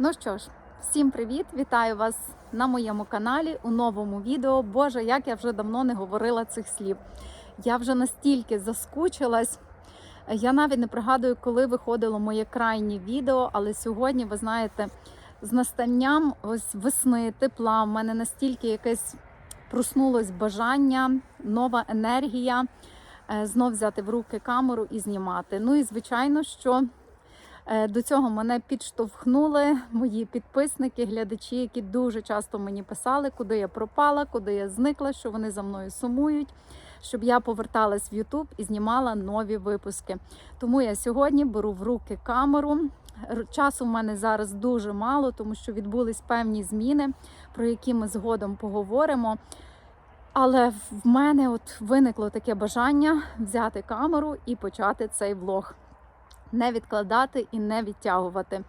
Ну що ж, всім привіт! Вітаю вас на моєму каналі у новому відео. Боже, як я вже давно не говорила цих слів. Я вже настільки заскучилась. Я навіть не пригадую, коли виходило моє крайнє відео, але сьогодні, ви знаєте, з настанням ось весни, тепла, в мене настільки якесь проснулось бажання, нова енергія е, знов взяти в руки камеру і знімати. Ну і звичайно, що До цього мене підштовхнули мої підписники, глядачі, які дуже часто мені писали, куди я пропала, куди я зникла, що вони за мною сумують, щоб я поверталась в YouTube і знімала нові випуски. Тому я сьогодні беру в руки камеру. Часу в мене зараз дуже мало, тому що відбулись певні зміни, про які ми згодом поговоримо. Але в мене от виникло таке бажання взяти камеру і почати цей влог не відкладати і не відтягувати.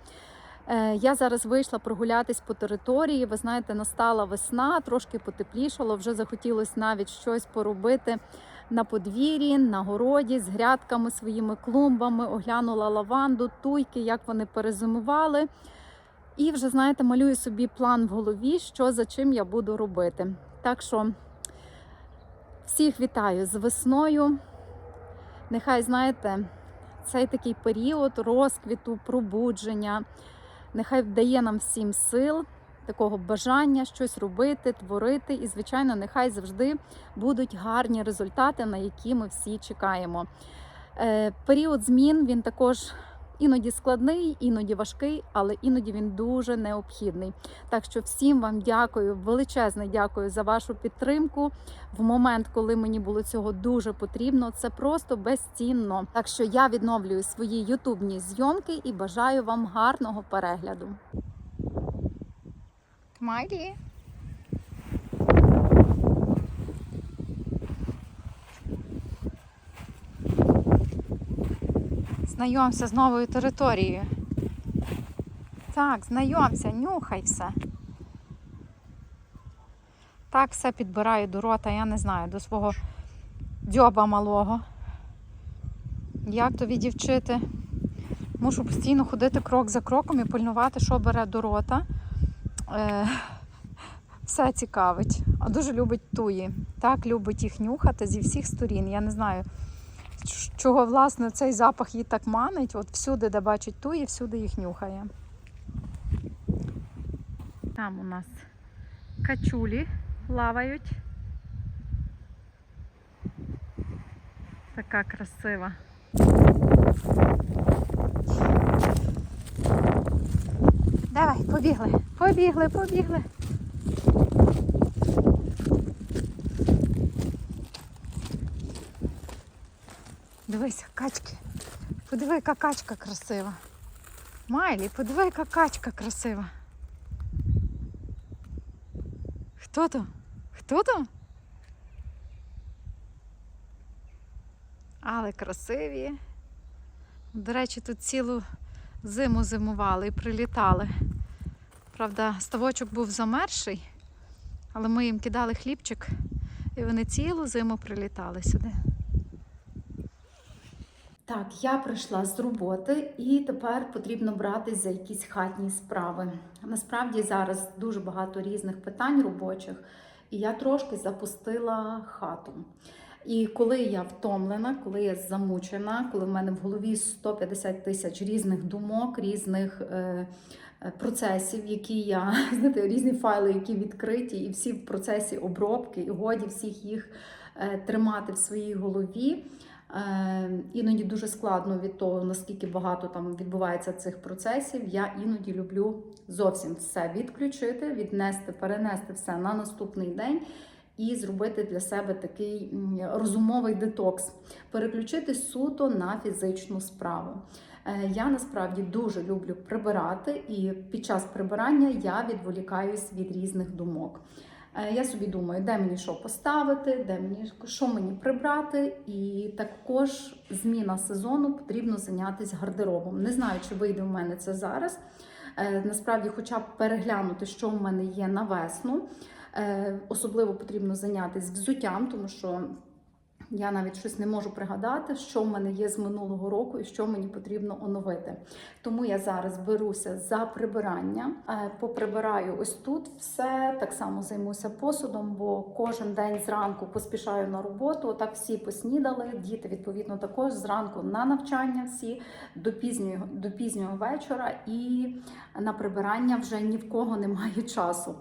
Е, Я зараз вийшла прогулятись по території. Ви знаєте, настала весна, трошки потеплішало. Вже захотілося навіть щось поробити на подвір'ї, на городі з грядками, своїми клумбами. Оглянула лаванду, туйки, як вони перезимували. І вже, знаєте, малюю собі план в голові, що за чим я буду робити. Так що всіх вітаю з весною. Нехай, знаєте, цей такий період розквіту, пробудження. Нехай дає нам всім сил, такого бажання щось робити, творити. І, звичайно, нехай завжди будуть гарні результати, на які ми всі чекаємо. Е, період змін він також іноді складний, іноді важкий, але іноді він дуже необхідний. Так що всім вам дякую, величезне дякую за вашу підтримку в момент, коли мені було цього дуже потрібно. Це просто безцінно. Так що я відновлюю свої ютубні зйомки і бажаю вам гарного перегляду. Майлі. Знайомся з новою територією. Так, знайомся, нюхай все. Так все підбираю до рота, я не знаю, до свого дзьоба малого. Як то відівчити? Мушу постійно ходити крок за кроком і пильнувати, що бере до рота. Е, все цікавить. А дуже любить туї. Так любить їх нюхати зі всіх сторін. Я не знаю, чого власне цей запах її так манить. От всюди, де бачить туї, всюди їх нюхає. Там у нас качулі плавають. Така красива. Давай, побігли, побігли, побігли. Дивися, качки. Подиви, яка качка красива. Майлі, подиви, яка качка красива. Хто там? Хто там? Але красиві. До речі, тут цілу зиму зимували і прилітали. Правда, ставочок був замерший, але ми їм кидали хлібчик, і вони цілу зиму прилітали сюди. Так, я прийшла з роботи і тепер потрібно братись за якісь хатні справи. Насправді зараз дуже багато різних питань робочих, і я трошки запустила хату. І коли я втомлена, коли я замучена, коли в мене в голові 150 тисяч різних думок, різних е, е, процесів, які я знаєте, різні файли, які відкриті, і всі в процесі обробки, і годі всіх їх е, тримати в своїй голові. Е, Іноді дуже складно від того, наскільки багато там відбувається цих процесів. Я іноді люблю зовсім все відключити, віднести, перенести все на наступний день і зробити для себе такий розумовий детокс, переключити суто на фізичну справу. Е, Я насправді дуже люблю прибирати, і під час прибирання я відволікаюсь від різних думок. Е, Я собі думаю, де мені що поставити, де мені що мені прибрати, і також зміна сезону потрібно зайнятися гардеробом. Не знаю, чи вийде в мене це зараз. Е, Насправді, хоча б переглянути, що в мене є на весну. Е, Особливо потрібно зайнятися взуттям, тому що Я навіть щось не можу пригадати, що в мене є з минулого року і що мені потрібно оновити. Тому я зараз беруся за прибирання. Е, Поприбираю ось тут все. Так само займуся посудом, бо кожен день зранку поспішаю на роботу. Отак всі поснідали. Діти відповідно також зранку на навчання всі до пізнього, до пізнього вечора, і на прибирання вже ні в кого немає часу.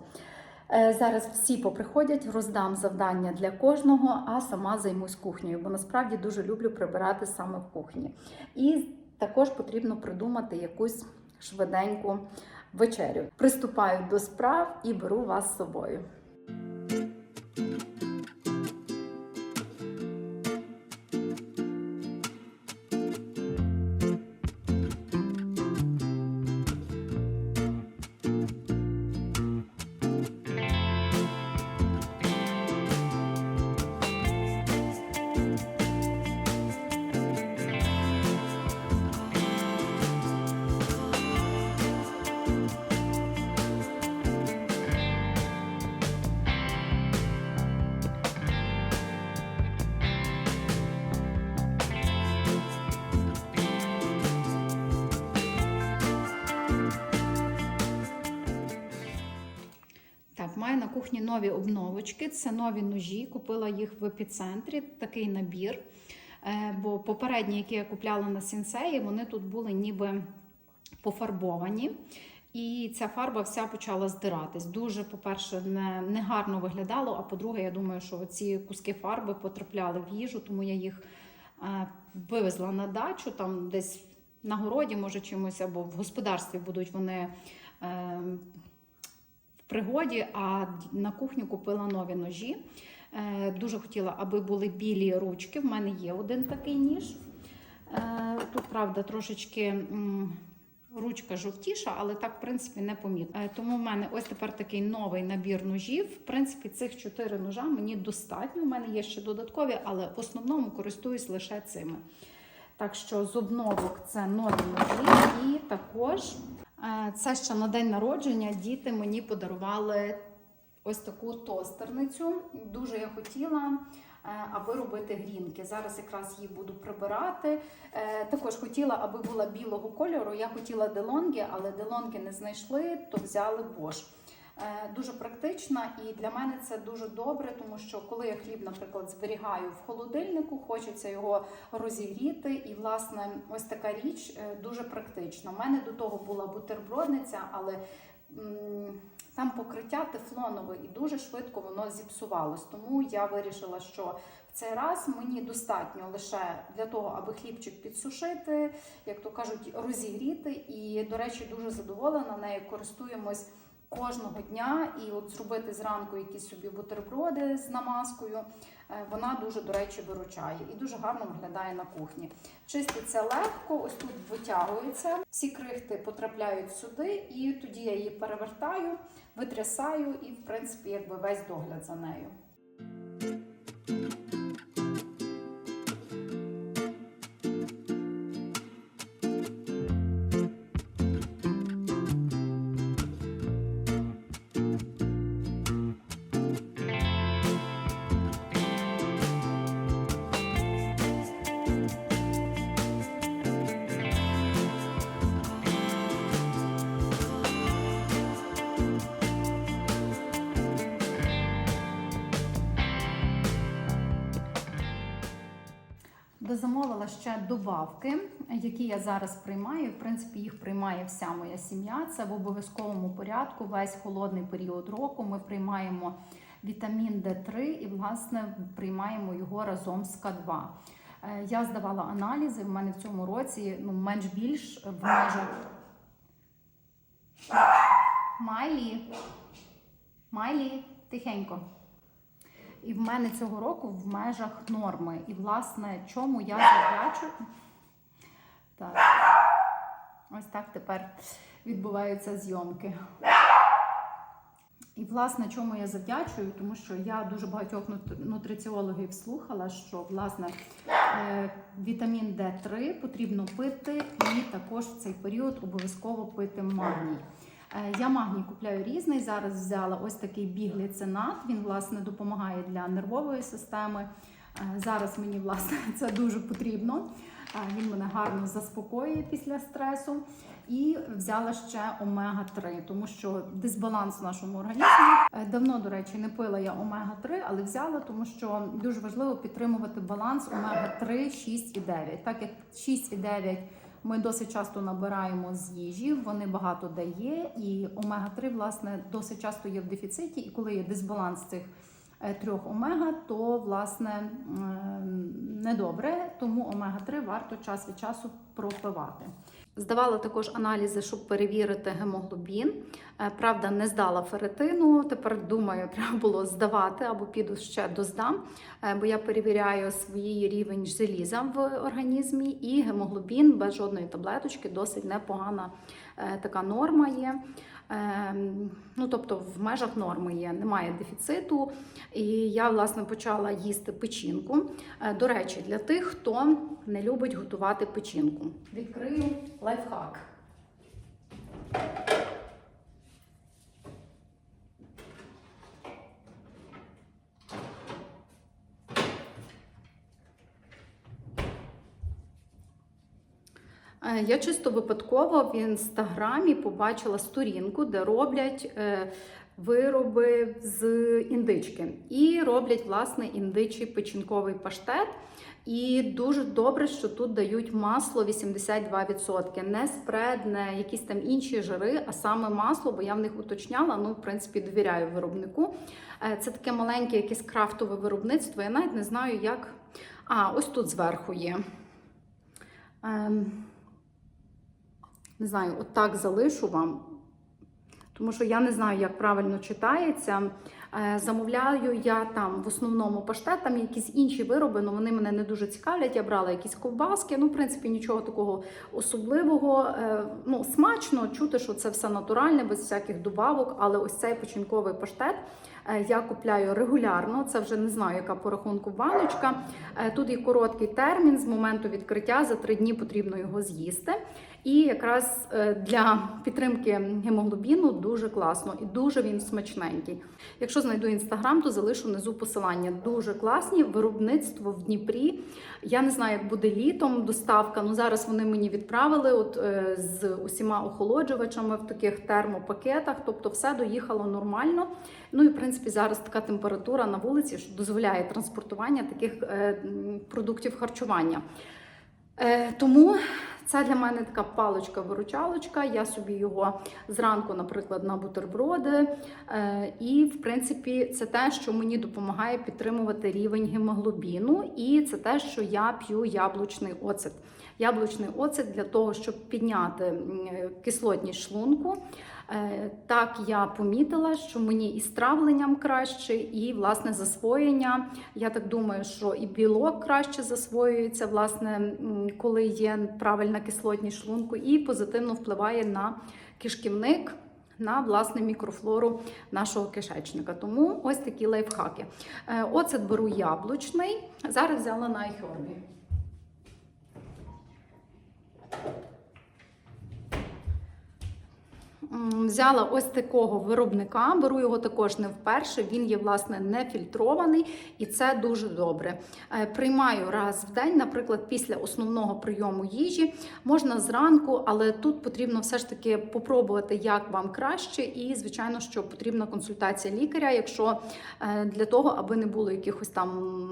Е, Зараз всі поприходять, роздам завдання для кожного, а сама займусь кухнею, бо насправді дуже люблю прибирати саме в кухні. І також потрібно придумати якусь швиденьку вечерю. Приступаю до справ і беру вас з собою. Кухні нові обновочки. Це нові ножі. Купила їх в епіцентрі, такий набір. Е, Бо попередні, які я купляла на сінсеї, вони тут були ніби пофарбовані. І ця фарба вся почала здиратись. Дуже, по-перше, не, не гарно виглядало. А по-друге, я думаю, що ці куски фарби потрапляли в їжу, тому я їх е, вивезла на дачу, там десь на городі, може чимось, або в господарстві будуть вони. Е, пригоді, а на кухню купила нові ножі. Е, Дуже хотіла, аби були білі ручки. В мене є один такий ніж. Е, Тут, правда, трошечки ручка жовтіша, але так, в принципі, не помітно. Е, Тому в мене ось тепер такий новий набір ножів. В принципі, цих чотири ножа мені достатньо. У мене є ще додаткові, але в основному користуюсь лише цими. Так що з обновок це нові ножі, і також це ще на день народження діти мені подарували ось таку тостерницю. Дуже я хотіла, е, аби робити грінки. Зараз якраз її буду прибирати. Е, Також хотіла, аби була білого кольору. Я хотіла делонги, але делонги не знайшли, то взяли Bosch. Е, Дуже практична і для мене це дуже добре, тому що коли я хліб, наприклад, зберігаю в холодильнику, хочеться його розігріти. І, власне, ось така річ е, дуже практична. У мене до того була бутербродниця, але там покриття тефлонове і дуже швидко воно зіпсувалось. Тому я вирішила, що в цей раз мені достатньо лише для того, аби хлібчик підсушити, як то кажуть, розігріти. І, до речі, дуже задоволена нею користуємось кожного дня і от зробити зранку якісь собі бутерброди з намазкою. е, Вона дуже, до речі, виручає і дуже гарно виглядає на кухні. Чиститься легко, ось тут витягується. Всі крихти потрапляють сюди, і тоді я її перевертаю, витрясаю і, в принципі, якби весь догляд за нею. Дозамовила ще добавки, які я зараз приймаю. В принципі, їх приймає вся моя сім'я. Це в обов'язковому порядку. Весь холодний період року ми приймаємо вітамін D3 і, власне, приймаємо його разом з К2. Е, Я здавала аналізи. В мене в цьому році ну, менш більш в межах. Майлі. Майлі, тихенько. І в мене цього року в межах норми. І, власне, чому я завдячую. Так. Ось так тепер відбуваються зйомки. І, власне, чому я завдячую? Тому що я дуже багатьох нутриціологів слухала, що власне е, вітамін Д3 потрібно пити, і також в цей період обов'язково пити магній. Е, Я магній купляю різний. Зараз взяла ось такий бігліцинат. Він власне допомагає для нервової системи. Е, Зараз мені власне це дуже потрібно. Е, Він мене гарно заспокоює після стресу. І взяла ще омега-3, тому що дисбаланс в нашому організмі. Давно, до речі, не пила я омега-3, але взяла, тому що дуже важливо підтримувати баланс омега-3, 6 і 9. Так як 6 і 9 ми досить часто набираємо з їжі, вони багато дає, і омега-3, власне, досить часто є в дефіциті, і коли є дисбаланс цих е, трьох омега, то власне недобре, тому омега-3 варто час від часу пропивати. Здавала також аналізи, щоб перевірити гемоглобін. Е, Правда, не здала феретину. Тепер думаю, треба було здавати або піду ще доздам, е, бо я перевіряю свій рівень желіза в організмі і гемоглобін без жодної таблеточки досить непогана е, така норма є. Ем, Ну, тобто в межах норми є, немає дефіциту. І я, власне, почала їсти печінку. Е, До речі, для тих, хто не любить готувати печінку. Відкрию лайфхак. Я чисто випадково в інстаграмі побачила сторінку, де роблять е, вироби з індички. І роблять власне індичий печінковий паштет. І дуже добре, що тут дають масло 82%. Не спред, не якісь там інші жири, а саме масло, бо я в них уточняла. Ну, в принципі, довіряю виробнику. Е, Це таке маленьке якесь крафтове виробництво. Я навіть не знаю, як. А, ось тут зверху є. Ем, не знаю, отак залишу вам, тому що я не знаю, як правильно читається. Е, Замовляю я там в основному паштет, там якісь інші вироби, але вони мене не дуже цікавлять. Я брала якісь ковбаски, ну, в принципі, нічого такого особливого. Е, Ну, смачно чути, що це все натуральне, без всяких добавок, але ось цей печінковий паштет. е, Я купляю регулярно, це вже не знаю, яка по рахунку баночка. Тут є короткий термін з моменту відкриття, за три дні потрібно його з'їсти. І якраз е, для підтримки гемоглобіну дуже класно і дуже він смачненький. Якщо знайду інстаграм, то залишу внизу посилання. Дуже класні виробництво в Дніпрі. Я не знаю, як буде літом доставка. Ну зараз вони мені відправили от е, з усіма охолоджувачами в таких термопакетах. Тобто, все доїхало нормально. Ну і в принципі зараз така температура на вулиці, що дозволяє транспортування таких е, продуктів харчування. Тому це для мене така паличка-виручалочка. Я собі його зранку, наприклад, на бутерброди. Е, і, в принципі, це те, що мені допомагає підтримувати рівень гемоглобіну, і це те, що я п'ю яблучний оцет. Яблучний оцет для того, щоб підняти кислотність шлунку. Е, Так, я помітила, що мені і з травленням краще, і власне засвоєння. Я так думаю, що і білок краще засвоюється, власне, коли є правильна кислотність шлунку, і позитивно впливає на кишківник. На власне мікрофлору нашого кишечника. Тому ось такі лайфхаки. Е, Оцет беру яблучний. Зараз взяла на iHerb. Взяла ось такого виробника, беру його також не вперше. Він є власне не фільтрований, і це дуже добре. Е, Приймаю раз в день, наприклад, після основного прийому їжі. Можна зранку, але тут потрібно все ж таки попробувати, як вам краще, і звичайно, що потрібна консультація лікаря, якщо е, для того, аби не було якихось там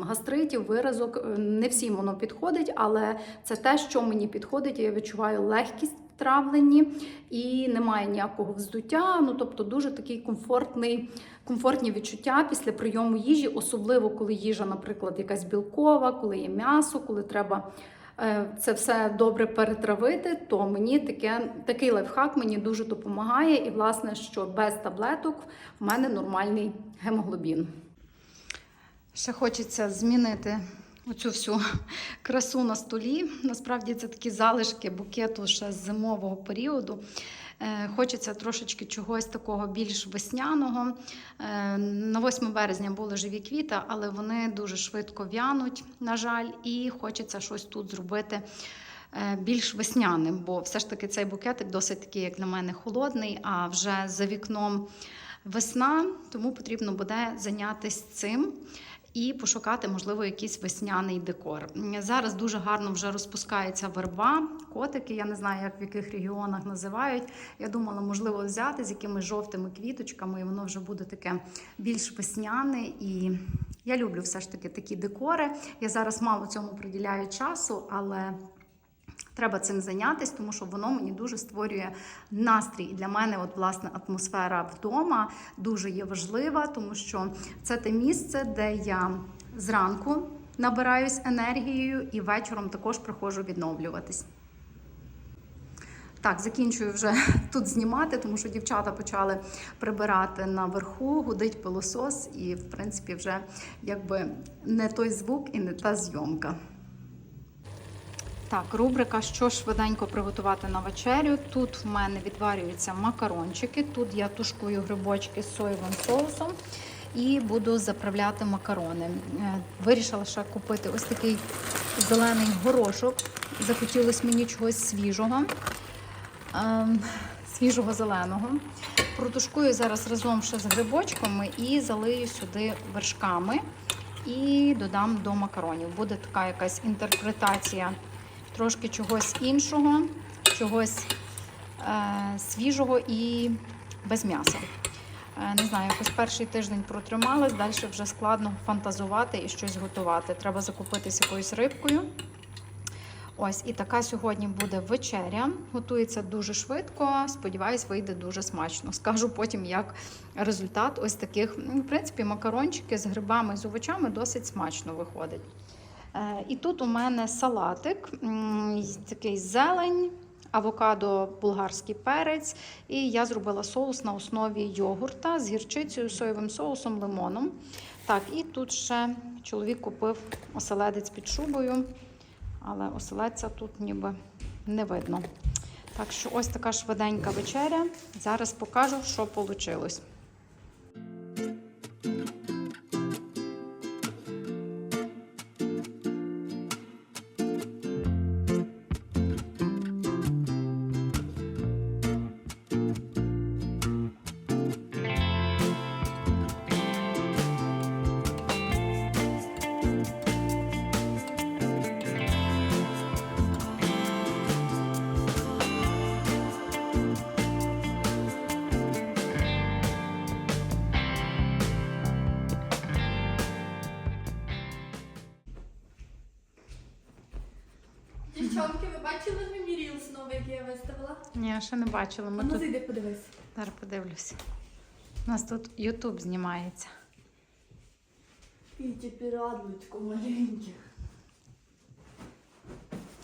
гастритів, виразок. Е, Не всім воно підходить, але це те, що мені підходить. Я відчуваю легкість в травленні і немає ніякого вздуття. Ну тобто дуже комфортний, комфортні відчуття після прийому їжі, особливо коли їжа, наприклад, якась білкова, коли є м'ясо, коли треба. е, Це все добре перетравити, то мені таке, такий лайфхак мені дуже допомагає. І, власне, що без таблеток в мене нормальний гемоглобін. Ще хочеться змінити оцю всю красу на столі. Насправді це такі залишки букету ще з зимового періоду. Е, Хочеться трошечки чогось такого більш весняного. Е, На 8 березня були живі квіти, але вони дуже швидко в'януть, на жаль, і хочеться щось тут зробити е, більш весняним, бо все ж таки цей букетик досить такий, як для мене, холодний, а вже за вікном весна, тому потрібно буде зайнятися цим. І пошукати, можливо, якийсь весняний декор. Зараз дуже гарно вже розпускається верба, котики. Я не знаю, як в яких регіонах називають. Я думала, можливо, взяти з якимись жовтими квіточками, і воно вже буде таке більш весняне. І я люблю все ж таки такі декори. Я зараз мало цьому приділяю часу, але. Треба цим зайнятися, тому що воно мені дуже створює настрій. І для мене, от власне, атмосфера вдома дуже є важлива, тому що це те місце, де я зранку набираюсь енергією і вечором також приходжу відновлюватись. Так, закінчую вже тут знімати, тому що дівчата почали прибирати наверху, гудить пилосос, і в принципі вже якби не той звук і не та зйомка. Так, рубрика Що швиденько приготувати на вечерю. Тут в мене відварюються макарончики. Тут я тушкую грибочки з соєвим соусом і буду заправляти макарони. Е, Вирішила ще купити ось такий зелений горошок. Захотілося мені чогось свіжого, ем, свіжого зеленого. Протушкую зараз разом ще з грибочками і залию сюди вершками і додам до макаронів. Буде така якась інтерпретація трошки чогось іншого, чогось е, свіжого і без м'яса. Е, не знаю, якось перший тиждень протрималась, далі вже складно фантазувати і щось готувати. Треба закупитися якоюсь рибкою. Ось, і така сьогодні буде вечеря. Готується дуже швидко. Сподіваюсь, вийде дуже смачно. Скажу потім, як результат ось таких, ну, в принципі, макарончики з грибами, з овочами досить смачно виходить. Е, І тут у мене салатик, такий зелень, авокадо, булгарський перець. І я зробила соус на основі йогурта з гірчицею, соєвим соусом, лимоном. Так, і тут ще чоловік купив оселедець під шубою, але оселедця тут ніби не видно. Так що ось така швиденька вечеря. Зараз покажу, що вийшло. Дівчонки, ви бачили мій рілс новий, який я виставила? Ні, я ще не бачила. А Ми ну тут зайди, подивись. зараз подивлюся. У нас тут Ютуб знімається. Піті пірадличко маленьке.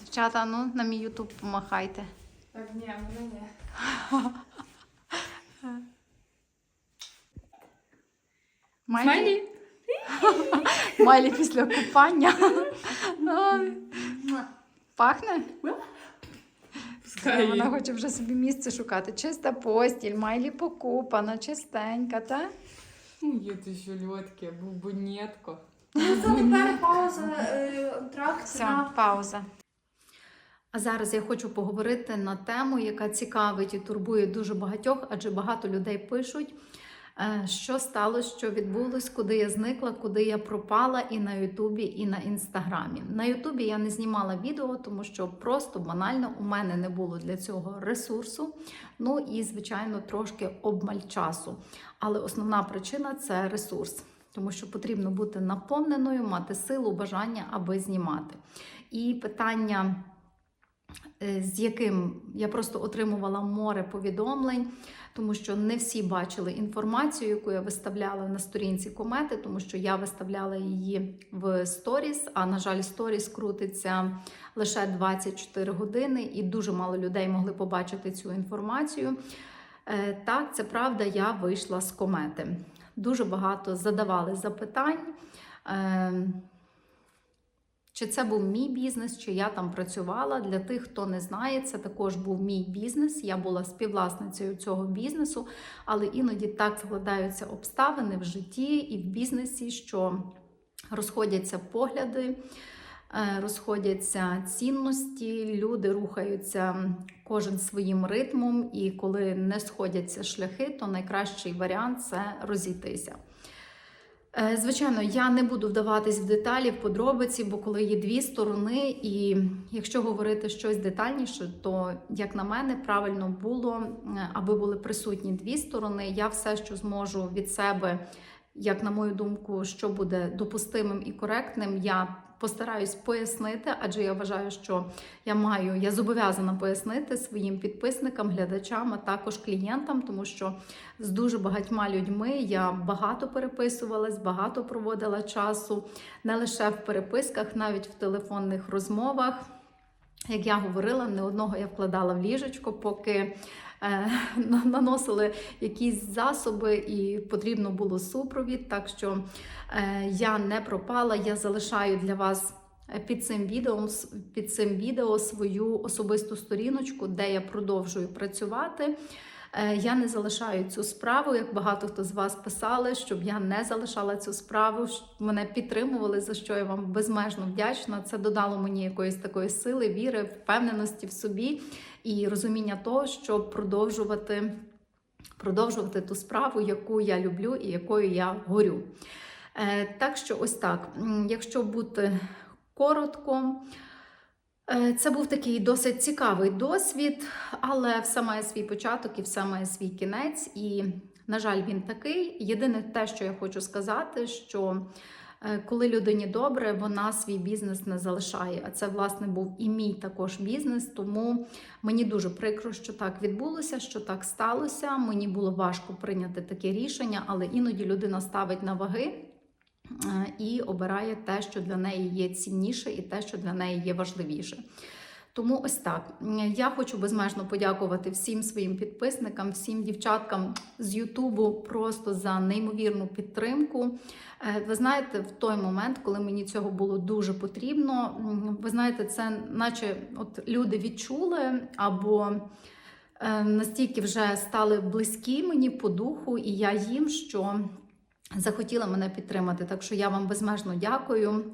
Дівчата, ну на мій Ютуб помахайте. Так, ні, мене ні. Майлі? Майлі після купання. Пахне? Вона хоче вже собі місце шукати. Чиста постіль, Майлі покупана, чистенька, та? Нет еще лёдки, бубонетка. Ну, це тепер пауза е, антракт Все, пауза. А зараз я хочу поговорити на тему, яка цікавить і турбує дуже багатьох, адже багато людей пишуть, е, що сталося, що відбулось, куди я зникла, куди я пропала і на Ютубі, і на інстаграмі. На Ютубі я не знімала відео, тому що просто банально у мене не було для цього ресурсу. Ну і, звичайно, трошки обмаль часу. Але основна причина це ресурс. Тому що потрібно бути наповненою, мати силу, бажання, аби знімати. І питання, е, з яким я просто отримувала море повідомлень, тому що не всі бачили інформацію, яку я виставляла на сторінці комети, тому що я виставляла її в сторіс. А на жаль, сторіс крутиться лише 24 години, і дуже мало людей могли побачити цю інформацію. Е, Так, це правда, я вийшла з комети. Дуже багато задавали запитань. Чи це був мій бізнес, чи я там працювала. Для тих, хто не знає, це також був мій бізнес. Я була співвласницею цього бізнесу, але іноді так складаються обставини в житті і в бізнесі, що розходяться погляди, е, розходяться цінності, люди рухаються кожен своїм ритмом, і коли не сходяться шляхи, то найкращий варіант це розійтися. Е, Звичайно, я не буду вдаватись в деталі, в подробиці, бо коли є дві сторони, і якщо говорити щось детальніше, то як на мене правильно було, е, аби були присутні дві сторони. Я все, що зможу від себе, як на мою думку, що буде допустимим і коректним, я постараюсь пояснити, адже я вважаю, що я маю, я зобов'язана пояснити своїм підписникам, глядачам, а також клієнтам, тому що з дуже багатьма людьми я багато переписувалась, багато проводила часу, не лише в переписках, навіть в телефонних розмовах. Як я говорила, не одного я вкладала в ліжечко, поки наносили якісь засоби і потрібно було супровід. Так що е, я не пропала, я залишаю для вас е, під цим відео, під цим відео свою особисту сторіночку, де я продовжую працювати. Е, Я не залишаю цю справу, як багато хто з вас писали, щоб я не залишала цю справу. Мене підтримували, за що я вам безмежно вдячна. Це додало мені якоїсь такої сили, віри, впевненості в собі і розуміння того, щоб продовжувати, продовжувати ту справу, яку я люблю і якою я горю. Е, Так що, ось так. Якщо бути коротко. Е, Це був такий досить цікавий досвід, але все має свій початок і все має свій кінець. І, на жаль, він такий. Єдине те, що я хочу сказати, що коли людині добре, вона свій бізнес не залишає. А це, власне, був і мій також бізнес. Тому мені дуже прикро, що так відбулося, що так сталося. Мені було важко прийняти таке рішення, але іноді людина ставить на ваги е, і обирає те, що для неї є цінніше, і те, що для неї є важливіше. Тому ось так. Я хочу безмежно подякувати всім своїм підписникам, всім дівчаткам з Ютубу просто за неймовірну підтримку. Е, Ви знаєте, в той момент, коли мені цього було дуже потрібно, ви знаєте, це наче от люди відчули або е, настільки вже стали близькі мені по духу, і я їм, що захотіла мене підтримати. Так що я вам безмежно дякую.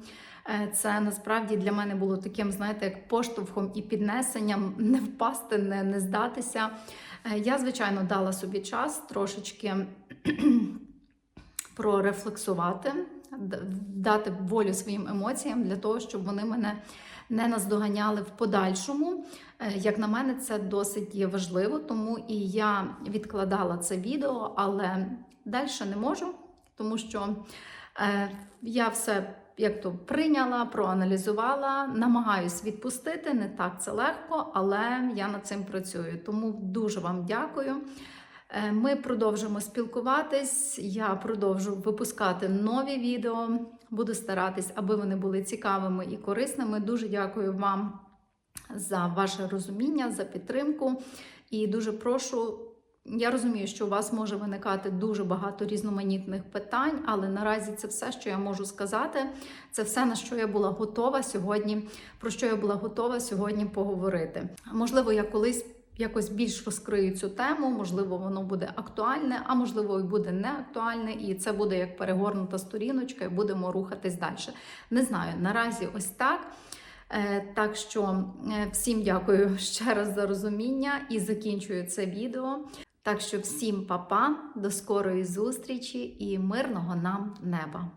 Е, Це насправді для мене було таким, знаєте, як поштовхом і піднесенням не впасти, не, не здатися. Е, Я, звичайно, дала собі час трошечки прорефлексувати, дати волю своїм емоціям для того, щоб вони мене не наздоганяли в подальшому. Е, Як на мене, це досить є важливо, тому і я відкладала це відео, але далі не можу, тому що я все як то прийняла, проаналізувала, намагаюсь відпустити. Не так це легко, але я над цим працюю. Тому дуже вам дякую. Е, Ми продовжимо спілкуватись. Я продовжу випускати нові відео. Буду старатись, аби вони були цікавими і корисними. Дуже дякую вам за ваше розуміння, за підтримку. І дуже прошу. Я розумію, що у вас може виникати дуже багато різноманітних питань, але наразі це все, що я можу сказати. Це все, на що я була готова сьогодні, про що я була готова сьогодні поговорити. Можливо, я колись якось більш розкрию цю тему, можливо, воно буде актуальне, а можливо, і буде не актуальне, і це буде як перегорнута сторіночка, і будемо рухатись далі. Не знаю, наразі ось так. Е, Так що е, всім дякую ще раз за розуміння і закінчую це відео. Так що всім па-па, до скорої зустрічі і мирного нам неба!